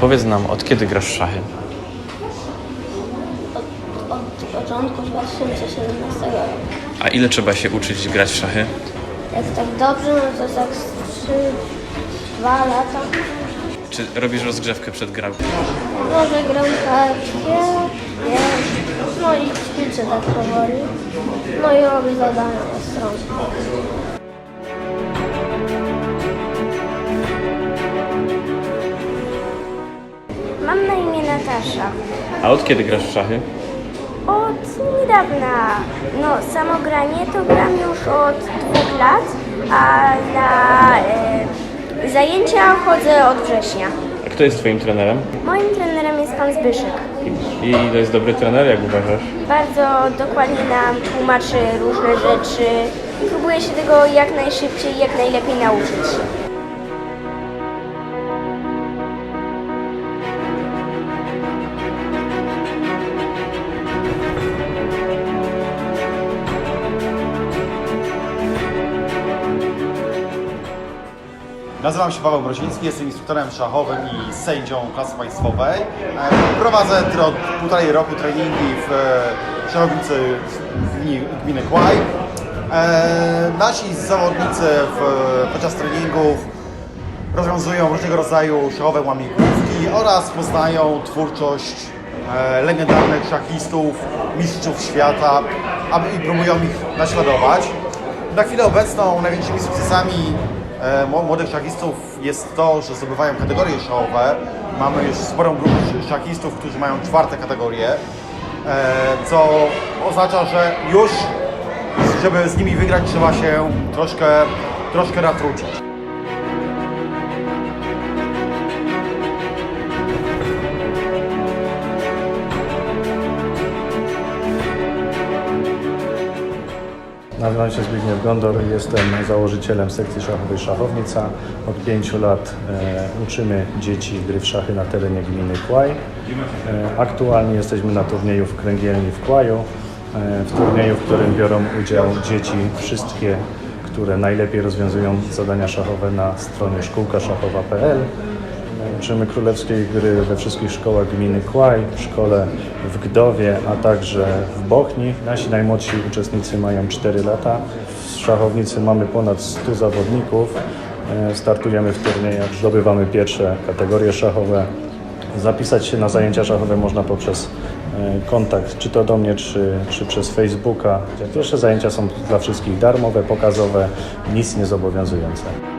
Powiedz nam, od kiedy grasz w szachy? Od, od początku 2017 roku. A ile trzeba się uczyć grać w szachy? Jak tak dobrze, no to tak 3-2 lata. Czy robisz rozgrzewkę przed grą? Może gram kartkę, nie. No i ćwiczę tak powoli. No i robię zadania na stronie. A od kiedy grasz w szachy? Od niedawna. No, samo granie to gram już od dwóch lat, a na e, zajęcia chodzę od września. A kto jest twoim trenerem? Moim trenerem jest pan Zbyszek. I to jest dobry trener, jak uważasz? Bardzo dokładnie nam tłumaczy różne rzeczy. Próbuję się tego jak najszybciej, jak najlepiej nauczyć. Nazywam się Paweł Broziński, jestem instruktorem szachowym i sędzią klasy państwowej. E, Prowadzę od półtorej roku treningi w e, szachownicy gminy Kłaj. E, Nasi zawodnicy w, podczas treningów rozwiązują różnego rodzaju szachowe łamigłówki oraz poznają twórczość legendarnych szachistów, mistrzów świata aby, i próbują ich naśladować. Na chwilę obecną największymi sukcesami młodych szachistów jest to, że zdobywają kategorie szachowe. Mamy już sporą grupę sz- szachistów, którzy mają czwarte kategorie, e, co oznacza, że już żeby z nimi wygrać trzeba się troszkę, troszkę natrudzić. Nazywam się Zbigniew Gondor jestem założycielem sekcji szachowej Szachownica. Od pięciu lat e, uczymy dzieci gry w szachy na terenie gminy Kłaj. E, aktualnie jesteśmy na turnieju w Kręgielni w Kłaju. E, w turnieju, w którym biorą udział dzieci wszystkie, które najlepiej rozwiązują zadania szachowe na stronie szkółkaszachowa.pl. Uczymy królewskiej gry we wszystkich szkołach gminy Kłaj, w szkole w Gdowie, a także w Bochni. Nasi najmłodsi uczestnicy mają 4 lata. W szachownicy mamy ponad 100 zawodników. E, Startujemy w turniejach, zdobywamy pierwsze kategorie szachowe. Zapisać się na zajęcia szachowe można poprzez e, kontakt, czy to do mnie, czy, czy przez Facebooka. Pierwsze zajęcia są dla wszystkich darmowe, pokazowe, nic nie zobowiązujące.